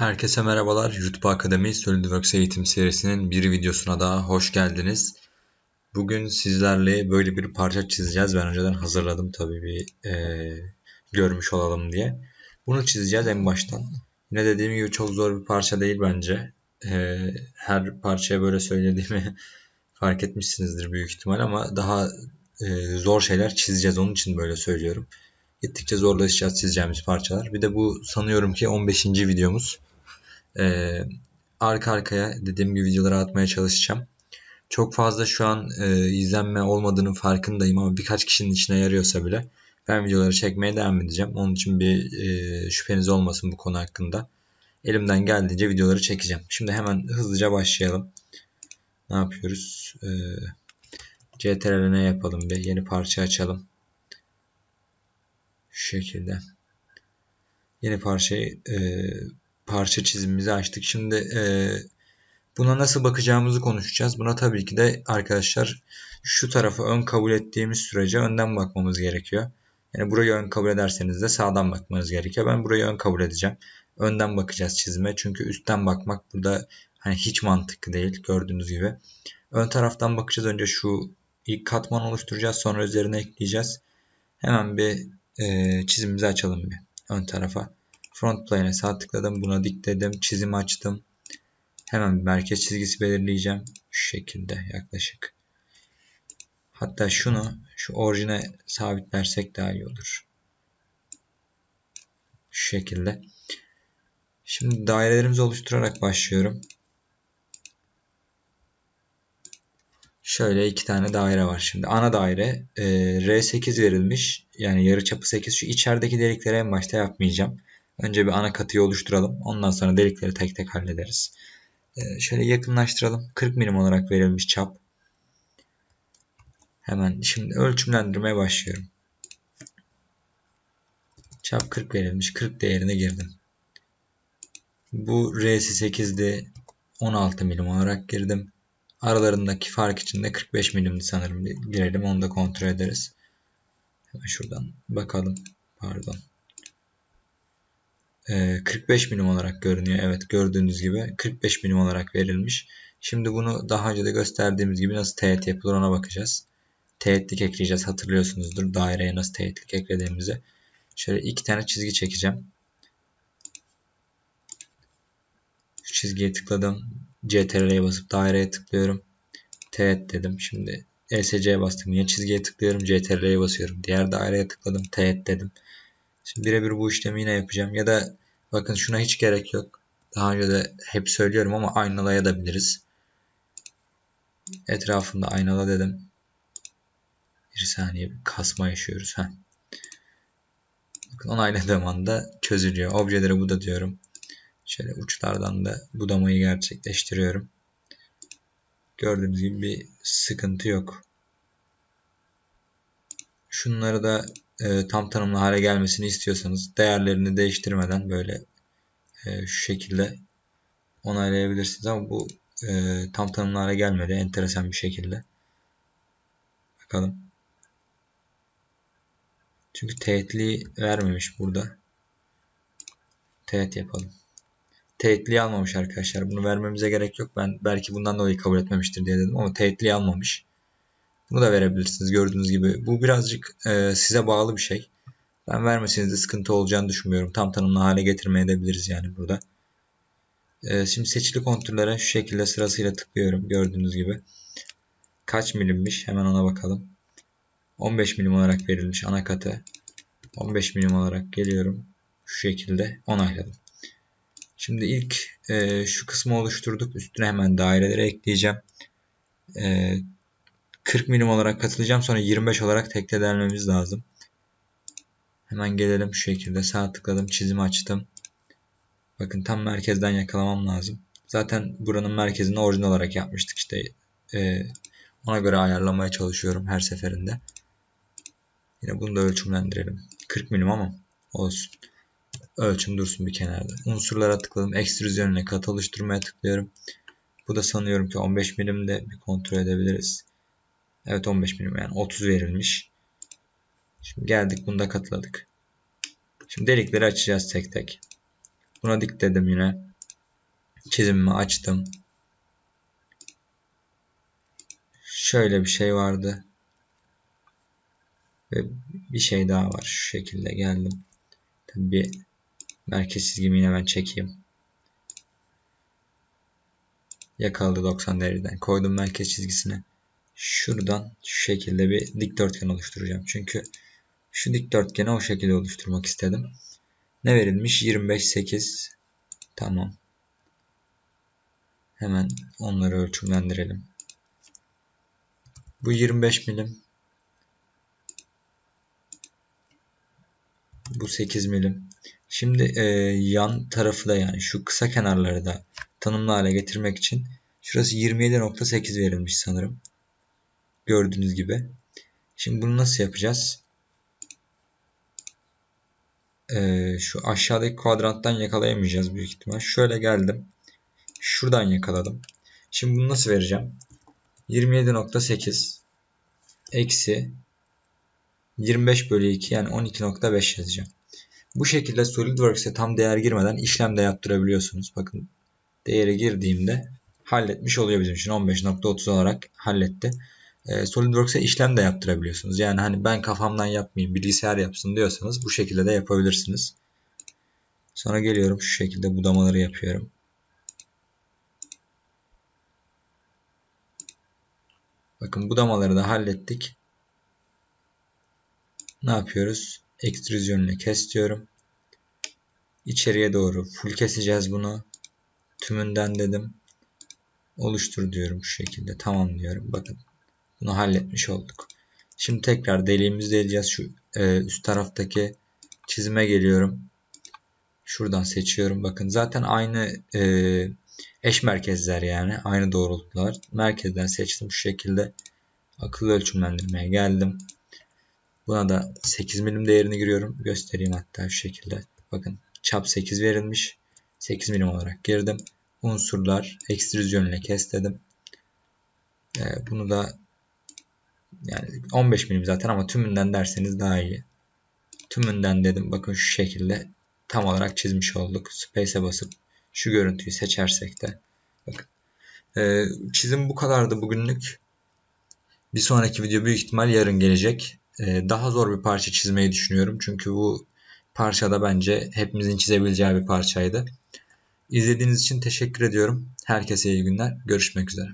Herkese merhabalar. YouTube Akademi SolidWorks eğitim serisinin bir videosuna daha hoş geldiniz. Bugün sizlerle böyle bir parça çizeceğiz. Ben önceden hazırladım tabii bir e, görmüş olalım diye. Bunu çizeceğiz en baştan. Yine dediğim gibi çok zor bir parça değil bence. E, her parçaya böyle söylediğimi fark etmişsinizdir büyük ihtimal ama daha e, zor şeyler çizeceğiz. Onun için böyle söylüyorum. Gittikçe zorlaşacağız çizeceğimiz parçalar. Bir de bu sanıyorum ki 15. videomuz. Ee, arka arkaya dediğim gibi videoları atmaya çalışacağım. Çok fazla şu an e, izlenme olmadığının farkındayım ama birkaç kişinin içine yarıyorsa bile ben videoları çekmeye devam edeceğim. Onun için bir e, şüpheniz olmasın bu konu hakkında. Elimden geldiğince videoları çekeceğim. Şimdi hemen hızlıca başlayalım. Ne yapıyoruz? Ee, CTRL ne yapalım bir yeni parça açalım. Şu şekilde. Yeni parçayı e, parça çizimimizi açtık. Şimdi e, buna nasıl bakacağımızı konuşacağız. Buna tabii ki de arkadaşlar şu tarafı ön kabul ettiğimiz sürece önden bakmamız gerekiyor. Yani burayı ön kabul ederseniz de sağdan bakmanız gerekiyor. Ben burayı ön kabul edeceğim. Önden bakacağız çizime. Çünkü üstten bakmak burada hani hiç mantıklı değil gördüğünüz gibi. Ön taraftan bakacağız. Önce şu ilk katman oluşturacağız. Sonra üzerine ekleyeceğiz. Hemen bir e, çizimimizi açalım bir ön tarafa. Front plane'e sağ tıkladım. Buna dikledim. Çizim açtım. Hemen merkez çizgisi belirleyeceğim. Şu şekilde yaklaşık. Hatta şunu şu orijine sabitlersek daha iyi olur. Şu şekilde. Şimdi dairelerimizi oluşturarak başlıyorum. Şöyle iki tane daire var. Şimdi ana daire e, R8 verilmiş. Yani yarıçapı 8. Şu içerideki delikleri en başta yapmayacağım. Önce bir ana katıyı oluşturalım. Ondan sonra delikleri tek tek hallederiz. E, şöyle yakınlaştıralım. 40 milim olarak verilmiş çap. Hemen şimdi ölçümlendirmeye başlıyorum. Çap 40 verilmiş. 40 değerine girdim. Bu R'si 8'di. 16 milim olarak girdim. Aralarındaki fark için de 45 milimdi sanırım. Girelim onu da kontrol ederiz. Hemen şuradan bakalım. Pardon. Ee, 45 milim olarak görünüyor. Evet gördüğünüz gibi 45 milim olarak verilmiş. Şimdi bunu daha önce de gösterdiğimiz gibi nasıl teğet yapılır ona bakacağız. Teğetlik ekleyeceğiz hatırlıyorsunuzdur. Daireye nasıl teğetlik eklediğimizi. Şöyle iki tane çizgi çekeceğim. Şu çizgiye tıkladım. CTRL'ye basıp daireye tıklıyorum. Teğet dedim. Şimdi ESC'ye bastım. Yine çizgiye tıklıyorum. CTRL'ye basıyorum. Diğer daireye tıkladım. Teğet dedim. Şimdi birebir bu işlemi yine yapacağım. Ya da bakın şuna hiç gerek yok. Daha önce de hep söylüyorum ama aynalayabiliriz. Etrafında aynala dedim. Bir saniye bir kasma yaşıyoruz. Heh. Bakın onayladığım anda çözülüyor. Objelere bu da diyorum. Şöyle uçlardan da budamayı gerçekleştiriyorum. Gördüğünüz gibi bir sıkıntı yok. Şunları da e, tam tanımlı hale gelmesini istiyorsanız değerlerini değiştirmeden böyle e, şu şekilde onaylayabilirsiniz ama bu e, tam tanımlı hale gelmedi enteresan bir şekilde. Bakalım. Çünkü teğetliği vermemiş burada. Teğet yapalım teğetliği almamış arkadaşlar. Bunu vermemize gerek yok. Ben belki bundan dolayı kabul etmemiştir diye dedim ama teğetliği almamış. Bunu da verebilirsiniz gördüğünüz gibi. Bu birazcık e, size bağlı bir şey. Ben vermeseniz de sıkıntı olacağını düşünmüyorum. Tam tanımlı hale getirmeye edebiliriz yani burada. E, şimdi seçili kontürlere şu şekilde sırasıyla tıklıyorum. Gördüğünüz gibi. Kaç milimmiş hemen ona bakalım. 15 milim olarak verilmiş ana katı. 15 milim olarak geliyorum. Şu şekilde onayladım. Şimdi ilk e, şu kısmı oluşturduk. Üstüne hemen daireleri ekleyeceğim. E, 40 milim olarak katılacağım. Sonra 25 olarak tekte delmemiz lazım. Hemen gelelim şu şekilde. Sağ tıkladım. Çizimi açtım. Bakın tam merkezden yakalamam lazım. Zaten buranın merkezini orijinal olarak yapmıştık. işte. E, ona göre ayarlamaya çalışıyorum her seferinde. Yine bunu da ölçümlendirelim. 40 milim ama olsun ölçüm dursun bir kenarda. Unsurlara tıkladım. Ekstrüzyonuna kat oluşturmaya tıklıyorum. Bu da sanıyorum ki 15 milimde bir kontrol edebiliriz. Evet 15 milim yani 30 verilmiş. Şimdi geldik bunda katladık. Şimdi delikleri açacağız tek tek. Buna dik dedim yine. Çizimimi açtım. Şöyle bir şey vardı. Ve bir şey daha var. Şu şekilde geldim. Tabii bir merkez çizgimi yine ben çekeyim. Yakaladı 90 dereceden. Koydum merkez çizgisine. Şuradan şu şekilde bir dikdörtgen oluşturacağım. Çünkü şu dikdörtgeni o şekilde oluşturmak istedim. Ne verilmiş? 25, 8. Tamam. Hemen onları ölçümlendirelim. Bu 25 milim. Bu 8 milim. Şimdi e, yan tarafı da yani şu kısa kenarları da tanımlı hale getirmek için şurası 27.8 verilmiş sanırım. Gördüğünüz gibi. Şimdi bunu nasıl yapacağız? Ee, şu aşağıdaki kuadranttan yakalayamayacağız büyük ihtimal. Şöyle geldim. Şuradan yakaladım. Şimdi bunu nasıl vereceğim? 27.8 eksi 25 bölü 2 yani 12.5 yazacağım. Bu şekilde SolidWorks'e tam değer girmeden işlem de yaptırabiliyorsunuz. Bakın değeri girdiğimde halletmiş oluyor bizim için. 15.30 olarak halletti. Ee, SolidWorks'e işlem de yaptırabiliyorsunuz. Yani hani ben kafamdan yapmayayım bilgisayar yapsın diyorsanız bu şekilde de yapabilirsiniz. Sonra geliyorum şu şekilde budamaları yapıyorum. Bakın budamaları da hallettik. Ne yapıyoruz? Ekstrüzyonla kes diyorum. İçeriye doğru full keseceğiz bunu. Tümünden dedim. Oluştur diyorum şu şekilde. Tamam diyorum. Bakın bunu halletmiş olduk. Şimdi tekrar deliğimizi deleceğiz. Şu e, üst taraftaki çizime geliyorum. Şuradan seçiyorum. Bakın zaten aynı e, eş merkezler yani. Aynı doğrultular. Merkezden seçtim. Şu şekilde akıllı ölçümlendirmeye geldim. Buna da 8 milim değerini giriyorum. Göstereyim hatta şu şekilde. Bakın çap 8 verilmiş. 8 milim olarak girdim. Unsurlar ekstrüzyon ile kes dedim. Ee, bunu da yani 15 milim zaten ama tümünden derseniz daha iyi. Tümünden dedim. Bakın şu şekilde tam olarak çizmiş olduk. Space'e basıp şu görüntüyü seçersek de. Bakın. Ee, çizim bu kadardı bugünlük. Bir sonraki video büyük ihtimal yarın gelecek. Ee, daha zor bir parça çizmeyi düşünüyorum. Çünkü bu parçada bence hepimizin çizebileceği bir parçaydı. İzlediğiniz için teşekkür ediyorum. Herkese iyi günler. Görüşmek üzere.